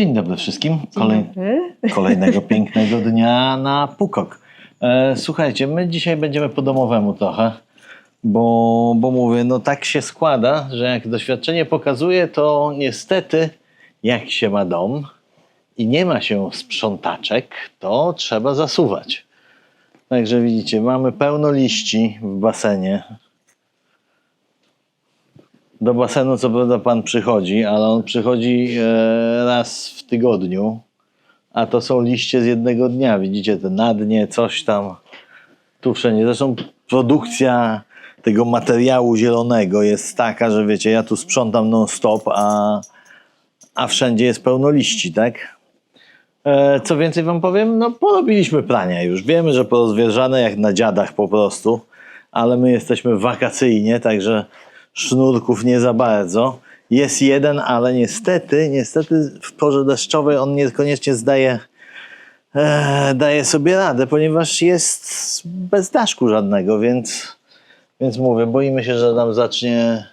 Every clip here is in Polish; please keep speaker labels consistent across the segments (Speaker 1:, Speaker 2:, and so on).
Speaker 1: Dzień dobry wszystkim. Kolej,
Speaker 2: Dobry.
Speaker 1: kolejnego pięknego dnia na Pukok. E, słuchajcie, my dzisiaj będziemy po domowemu trochę, bo, bo mówię, no tak się składa, że jak doświadczenie pokazuje, to niestety jak się ma dom i nie ma się sprzątaczek, to trzeba zasuwać. Także widzicie, mamy pełno liści w basenie. Do basenu co prawda pan przychodzi, ale on przychodzi e, raz w tygodniu, a to są liście z jednego dnia. Widzicie, te na dnie, coś tam, tu wszędzie. Zresztą produkcja tego materiału zielonego jest taka, że wiecie, ja tu sprzątam non-stop, a, a wszędzie jest pełno liści, tak? E, co więcej wam powiem, no porobiliśmy prania już. Wiemy, że porozwierzane jak na dziadach po prostu, ale my jesteśmy wakacyjnie, także sznurków nie za bardzo. Jest jeden, ale niestety, niestety w porze deszczowej on niekoniecznie zdaje, e, daje sobie radę, ponieważ jest bez daszku żadnego, więc, więc mówię, boimy się, że nam zacznie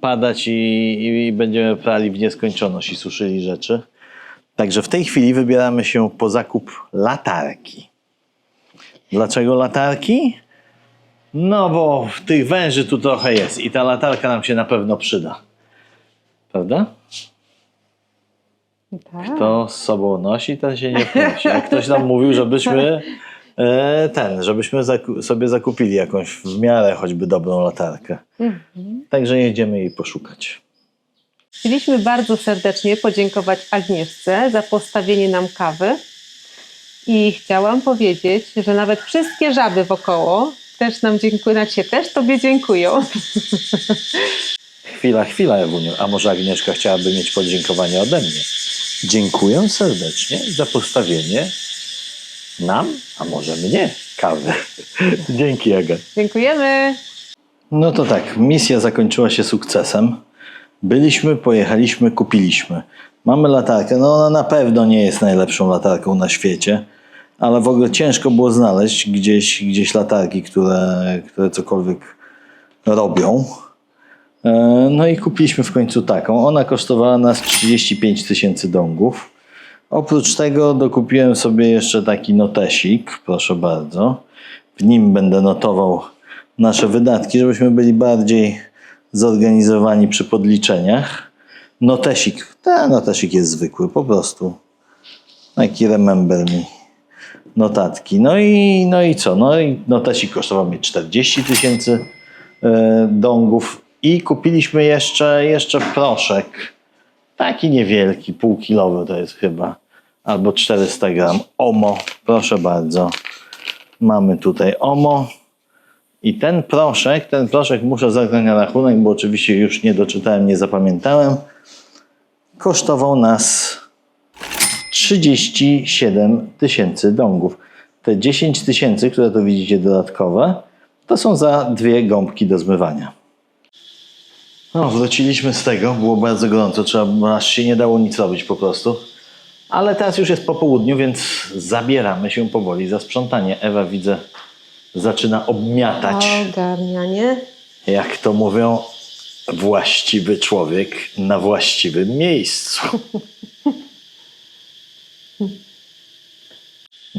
Speaker 1: padać i, i będziemy prali w nieskończoność i suszyli rzeczy. Także w tej chwili wybieramy się po zakup latarki. Dlaczego latarki? No bo tych węży tu trochę jest i ta latarka nam się na pewno przyda. Prawda?
Speaker 2: Tak.
Speaker 1: To z sobą nosi, ten się nie wnosi. Jak ktoś nam mówił, żebyśmy e, ten, żebyśmy zaku- sobie zakupili jakąś w miarę choćby dobrą latarkę.
Speaker 2: Mhm.
Speaker 1: Także jedziemy jej poszukać.
Speaker 2: Chcieliśmy bardzo serdecznie podziękować Agnieszce za postawienie nam kawy i chciałam powiedzieć, że nawet wszystkie żaby wokoło też nam dziękują, znaczy też Tobie dziękują.
Speaker 1: Chwila, chwila, Ewuniu. A może Agnieszka chciałaby mieć podziękowanie ode mnie? Dziękuję serdecznie za postawienie nam, a może mnie, kawy. Dzięki, Aga.
Speaker 2: Dziękujemy.
Speaker 1: No to tak, misja zakończyła się sukcesem. Byliśmy, pojechaliśmy, kupiliśmy. Mamy latarkę. No ona na pewno nie jest najlepszą latarką na świecie, ale w ogóle ciężko było znaleźć gdzieś, gdzieś latarki, które, które cokolwiek robią. E, No i kupiliśmy w końcu taką. Ona kosztowała nas 35 tysięcy dongów. Oprócz tego dokupiłem sobie jeszcze taki notesik, proszę bardzo. W nim będę notował nasze wydatki, żebyśmy byli bardziej zorganizowani przy podliczeniach. Notesik, ten notesik jest zwykły, po prostu. Taki remember me. Notatki. No i, no i co? No i notesik kosztował mnie 40 tysięcy e, dongów i kupiliśmy jeszcze, jeszcze proszek. Taki niewielki, półkilowy to jest chyba, albo 400 gram. Omo, proszę bardzo. Mamy tutaj Omo. I ten proszek, ten proszek muszę zagrać na rachunek, bo oczywiście już nie doczytałem, nie zapamiętałem. Kosztował nas 37 tysięcy dongów. Te 10 tysięcy, które tu widzicie dodatkowe, to są za dwie gąbki do zmywania. No, wróciliśmy z tego, było bardzo gorąco, trzeba, aż się nie dało nic robić po prostu. Ale teraz już jest po południu, więc zabieramy się powoli za sprzątanie. Ewa widzę, zaczyna obmiatać,
Speaker 2: Ogarnianie.
Speaker 1: jak to mówią, właściwy człowiek na właściwym miejscu.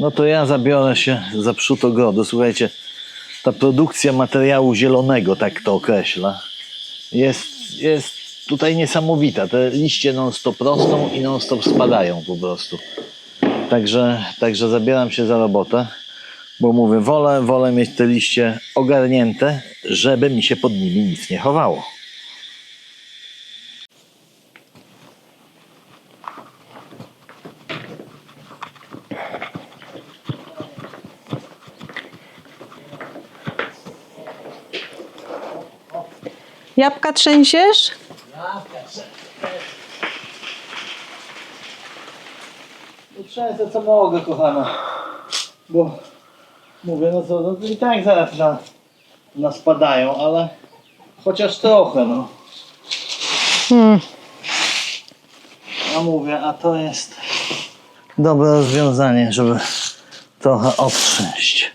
Speaker 1: No to ja zabiorę się za przód ogrodu. Słuchajcie, ta produkcja materiału zielonego, tak to określa, jest, jest tutaj niesamowita. Te liście non-stop rosną i non-stop spadają po prostu. Także, także zabieram się za robotę, bo mówię, wolę, wolę mieć te liście ogarnięte, żeby mi się pod nimi nic nie chowało.
Speaker 2: Jabłka trzęsiesz?
Speaker 1: Trzęsę co mogę, kochana. Bo mówię, no co, no to i tak zaraz na, na spadają, ale chociaż trochę, no.
Speaker 2: Hmm.
Speaker 1: A mówię, a to jest dobre rozwiązanie, żeby trochę odtrząść.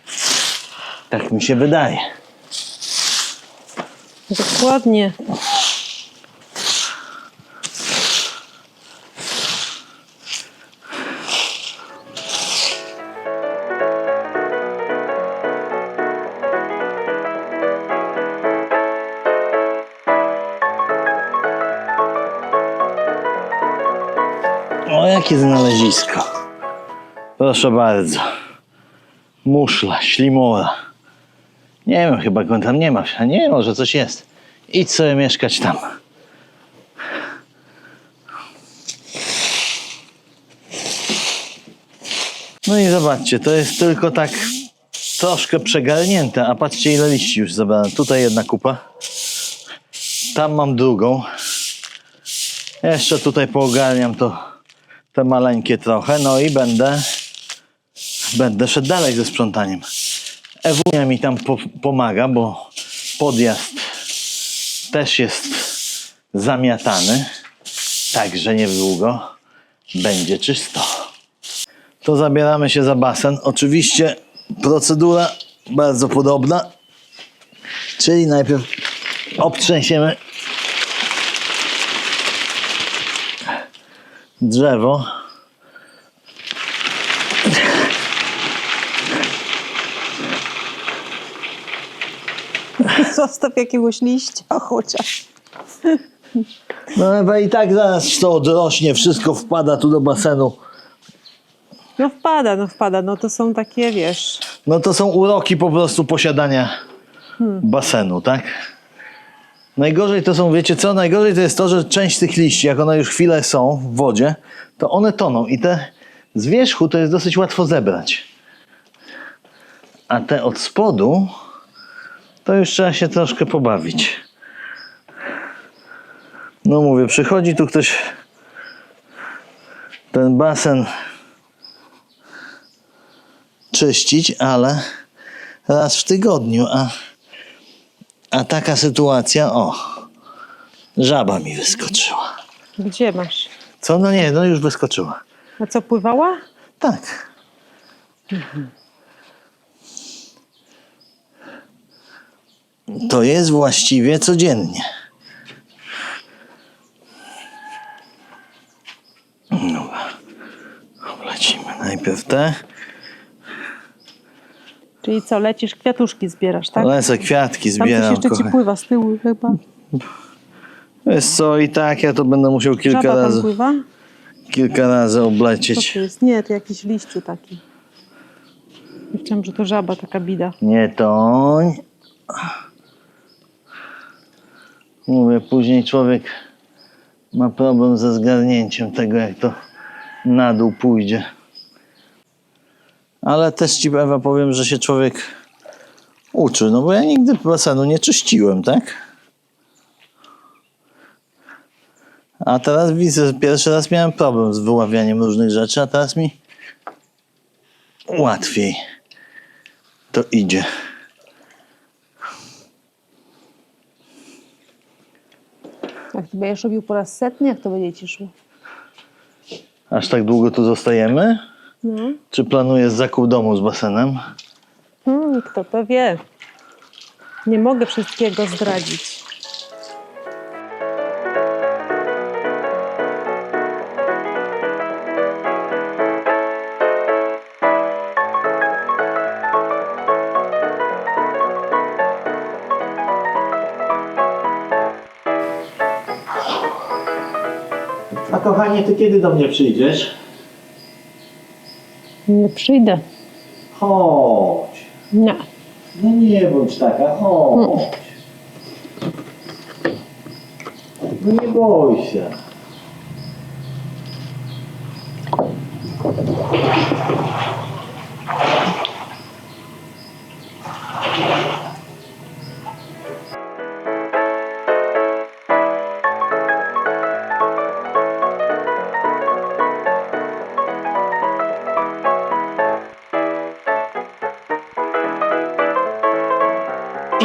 Speaker 1: Tak mi się wydaje.
Speaker 2: Dokładnie.
Speaker 1: O, jakie znalezisko. Proszę bardzo. Muszla, ślimola. Nie wiem, chyba go tam nie ma. Nie, może coś jest. Idź sobie mieszkać tam. No i zobaczcie, to jest tylko tak troszkę przegarnięte, a patrzcie ile liści już zabrałem. Tutaj jedna kupa. Tam mam drugą. Jeszcze tutaj poogarniam to te maleńkie trochę, no i będę będę szedł dalej ze sprzątaniem. Ewunia mi tam po, pomaga, bo podjazd też jest zamiatany, także niedługo będzie czysto. To zabieramy się za basen. Oczywiście procedura bardzo podobna, czyli najpierw obtrzęsiemy drzewo.
Speaker 2: Zostaw jakiegoś liścia chociaż.
Speaker 1: No ale i tak zaraz to odrośnie, wszystko wpada tu do basenu.
Speaker 2: No wpada, no wpada. No to są takie, wiesz...
Speaker 1: No to są uroki po prostu posiadania basenu, tak? Najgorzej to są, wiecie co? Najgorzej to jest to, że część tych liści, jak one już chwilę są w wodzie, to one toną i te z wierzchu to jest dosyć łatwo zebrać. A te od spodu to już trzeba się troszkę pobawić. No mówię, przychodzi tu ktoś ten basen czyścić, ale raz w tygodniu, a, a taka sytuacja, o, żaba mi wyskoczyła.
Speaker 2: Gdzie masz?
Speaker 1: Co? No nie, no już wyskoczyła.
Speaker 2: A co, pływała?
Speaker 1: Tak. To jest właściwie codziennie. Dobra. Lecimy najpierw te.
Speaker 2: Czyli co, lecisz, kwiatuszki zbierasz, tak?
Speaker 1: Lecę kwiatki
Speaker 2: Tam
Speaker 1: zbieram.
Speaker 2: jeszcze ci pływa z tyłu chyba.
Speaker 1: Wiesz co, i tak ja to będę musiał kilka
Speaker 2: Żaba tam
Speaker 1: razy,
Speaker 2: pływa?
Speaker 1: kilka razy
Speaker 2: Co
Speaker 1: oblecieć.
Speaker 2: to jest? Nie, to jakiś liściu taki. Myślałam, że to żaba, taka bida.
Speaker 1: Nie toń. Mówię, później człowiek ma problem ze zgarnięciem tego, jak to na dół pójdzie. Ale też ci, Ewa, powiem, że się człowiek uczy. No bo ja nigdy basenu nie czyściłem, tak? A teraz widzę, pierwszy raz miałem problem z wyławianiem różnych rzeczy, a teraz mi łatwiej to idzie.
Speaker 2: Jak ty będziesz robił po raz setny, jak to będzie ci szło?
Speaker 1: Aż tak długo tu zostajemy?
Speaker 2: No.
Speaker 1: Czy planujesz zakup domu z basenem?
Speaker 2: Hmm, kto to wie? Nie mogę wszystkiego zdradzić.
Speaker 1: A kochanie, ty kiedy do mnie przyjdziesz?
Speaker 2: Nie przyjdę.
Speaker 1: Chodź.
Speaker 2: Nie.
Speaker 1: No nie bądź taka, chodź. No nie bój się.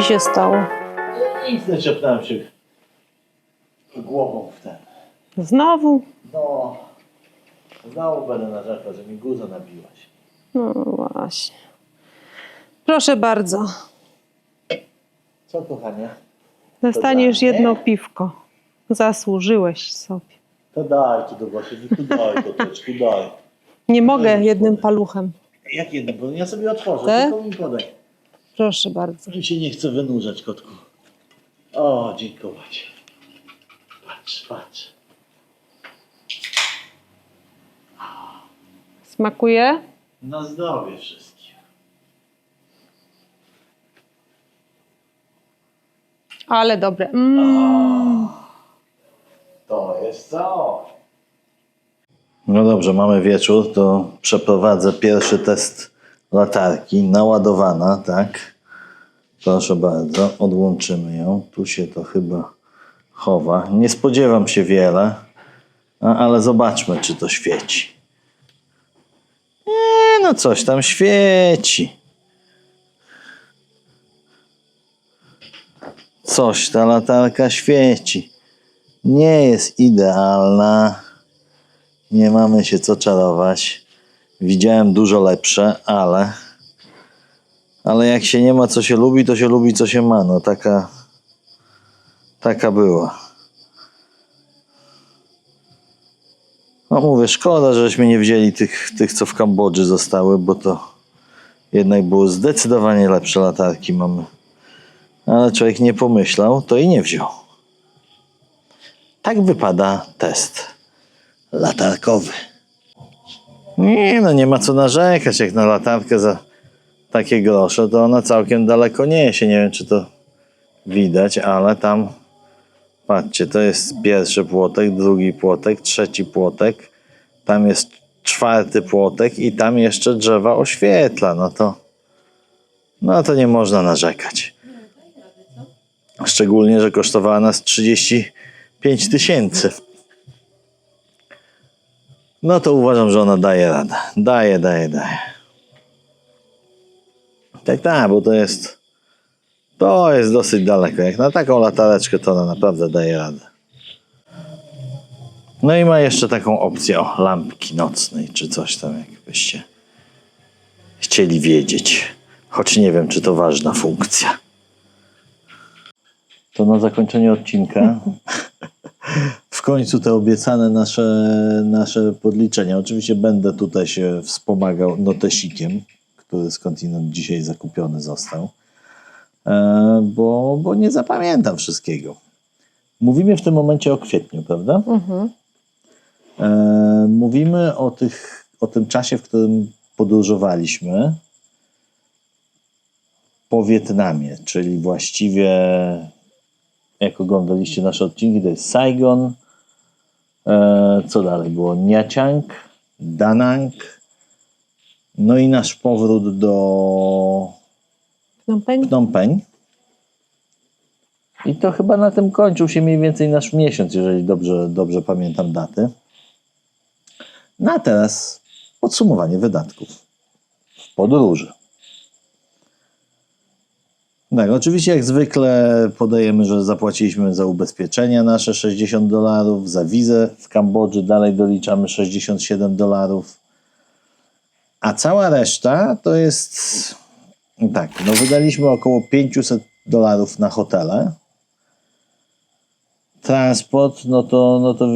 Speaker 2: Co się stało?
Speaker 1: Nic nie czepnąłem się głową w ten.
Speaker 2: Znowu?
Speaker 1: No, znowu będę narzekał, że mi guza nabiłaś.
Speaker 2: No właśnie. Proszę bardzo.
Speaker 1: Co kochanie?
Speaker 2: Dostaniesz
Speaker 1: dla mnie?
Speaker 2: jedno piwko. Zasłużyłeś sobie.
Speaker 1: To daj tu do Wasieniku, daj koteczku, daj.
Speaker 2: Nie mogę jednym paluchem.
Speaker 1: Jak jedno? Bo ja sobie otworzę,
Speaker 2: Te?
Speaker 1: tylko mi podaj.
Speaker 2: Proszę bardzo.
Speaker 1: Mi się nie chce wynurzać, kotku. O, dziękować. Patrz, patrz.
Speaker 2: smakuje?
Speaker 1: Na zdrowie wszystkim.
Speaker 2: Ale dobre. Mm.
Speaker 1: To jest co? No dobrze, mamy wieczór, to przeprowadzę pierwszy test latarki. Naładowana, tak? Proszę bardzo, odłączymy ją. Tu się to chyba chowa. Nie spodziewam się wiele, ale zobaczmy, czy to świeci. Nie, no coś tam świeci. Coś ta latarka świeci. Nie jest idealna. Nie mamy się co czarować. Widziałem dużo lepsze, ale. Ale jak się nie ma co się lubi, to się lubi co się ma. No taka. Taka była. No mówię, szkoda, żeśmy nie wzięli tych, tych co w Kambodży zostały, bo to jednak były zdecydowanie lepsze latarki mamy. Ale człowiek nie pomyślał, to i nie wziął. Tak wypada test latarkowy. Nie no, nie ma co narzekać. Jak na latarkę za takie grosze, to ona całkiem daleko niesie. Nie wiem, czy to widać, ale tam patrzcie, to jest pierwszy płotek, drugi płotek, trzeci płotek. Tam jest czwarty płotek i tam jeszcze drzewa oświetla. No to, no to nie można narzekać. Szczególnie, że kosztowała nas 35 tysięcy. No to uważam, że ona daje radę. Daje, daje, daje. Tak, tak, bo to jest. To jest dosyć daleko. Jak na taką latareczkę, to ona naprawdę daje radę. No i ma jeszcze taką opcję o lampki nocnej, czy coś tam, jakbyście chcieli wiedzieć. Choć nie wiem, czy to ważna funkcja. To na zakończenie odcinka. W końcu te obiecane nasze, nasze podliczenia. Oczywiście będę tutaj się wspomagał notesikiem, który skądinąd dzisiaj zakupiony został, e, bo, bo nie zapamiętam wszystkiego. Mówimy w tym momencie o kwietniu, prawda?
Speaker 2: Mhm.
Speaker 1: E, mówimy o, tych, o tym czasie, w którym podróżowaliśmy po Wietnamie, czyli właściwie jak oglądaliście nasze odcinki, to jest Saigon, co dalej było? Nha Trang, Da Nang, no i nasz powrót do?
Speaker 2: Phnom Penh.
Speaker 1: I to chyba na tym kończył się mniej więcej nasz miesiąc, jeżeli dobrze, dobrze pamiętam daty. No a teraz podsumowanie wydatków w podróży. Tak, oczywiście jak zwykle podajemy, że zapłaciliśmy za ubezpieczenia nasze 60 dolarów, za wizę w Kambodży dalej doliczamy 67 dolarów, a cała reszta to jest tak, no wydaliśmy około 500 dolarów na hotele. Transport, no to, no to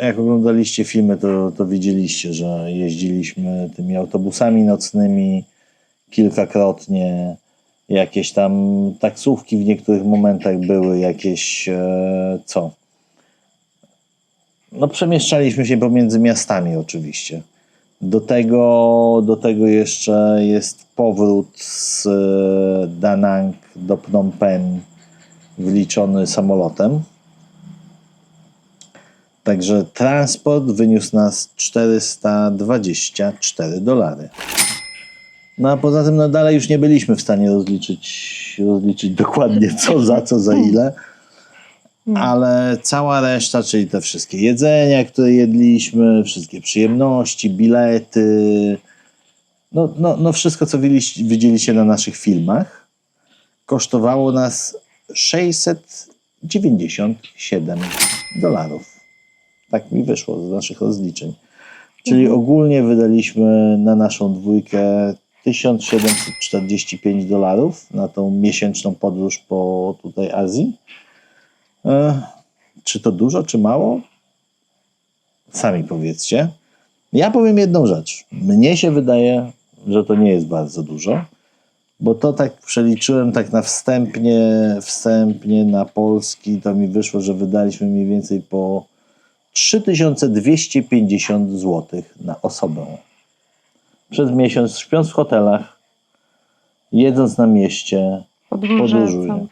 Speaker 1: jak oglądaliście filmy, to, to widzieliście, że jeździliśmy tymi autobusami nocnymi kilkakrotnie. Jakieś tam taksówki w niektórych momentach były, jakieś e, co? No przemieszczaliśmy się pomiędzy miastami oczywiście. Do tego, do tego jeszcze jest powrót z e, Da Nang do Phnom Penh wliczony samolotem. Także transport wyniósł nas 424 dolary. No a poza tym no dalej już nie byliśmy w stanie rozliczyć, rozliczyć dokładnie co za co za ile. Ale cała reszta, czyli te wszystkie jedzenia, które jedliśmy, wszystkie przyjemności, bilety, no, no, no wszystko, co widzieliście, widzieliście na naszych filmach, kosztowało nas 697 dolarów. Tak mi wyszło z naszych rozliczeń. Czyli ogólnie wydaliśmy na naszą dwójkę 1745 dolarów na tą miesięczną podróż po tutaj Azji. E, czy to dużo, czy mało? Sami powiedzcie. Ja powiem jedną rzecz. Mnie się wydaje, że to nie jest bardzo dużo, bo to tak przeliczyłem tak na wstępnie, wstępnie na polski, to mi wyszło, że wydaliśmy mniej więcej po 3250 zł na osobę. Przez miesiąc, śpiąc w hotelach, jedząc na mieście, Podróżuję.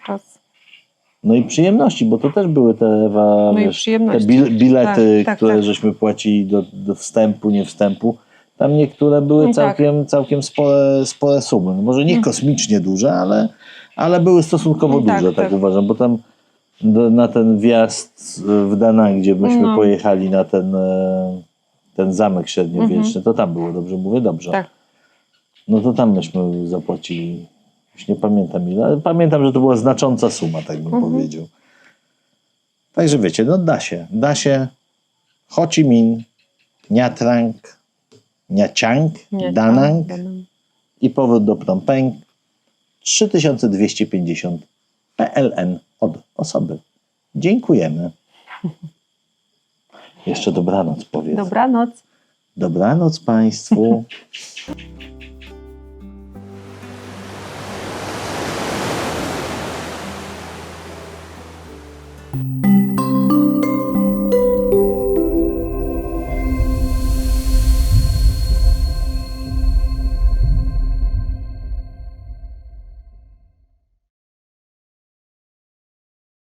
Speaker 1: no i przyjemności, bo to też były te, Ewa,
Speaker 2: No
Speaker 1: wiesz, te bil, bilety,
Speaker 2: Tak, tak,
Speaker 1: które
Speaker 2: tak.
Speaker 1: żeśmy płacili do, do wstępu, nie wstępu. Tam niektóre były
Speaker 2: Tak.
Speaker 1: całkiem, całkiem spore, spore sumy. No może nie kosmicznie duże, ale, ale były stosunkowo
Speaker 2: Tak,
Speaker 1: duże, tak,
Speaker 2: tak.
Speaker 1: uważam, bo tam do, na ten wjazd w Danang, gdzie myśmy
Speaker 2: No.
Speaker 1: pojechali na ten, e, ten zamek średniowieczny, to tam było dobrze, mówię dobrze.
Speaker 2: Tak.
Speaker 1: No to tam myśmy zapłacili, już nie pamiętam ile, ale pamiętam, że to była znacząca suma, tak bym
Speaker 2: Mhm.
Speaker 1: powiedział. Także wiecie, no da się, da się. Ho Chi Minh, Nha Trang, Nha Chang,
Speaker 2: Nie,
Speaker 1: Danang
Speaker 2: tak, Danang.
Speaker 1: i powrót do Phnom Penh 3250 PLN od osoby. Dziękujemy. Jeszcze dobranoc powiedz.
Speaker 2: Dobranoc.
Speaker 1: Dobranoc Państwu.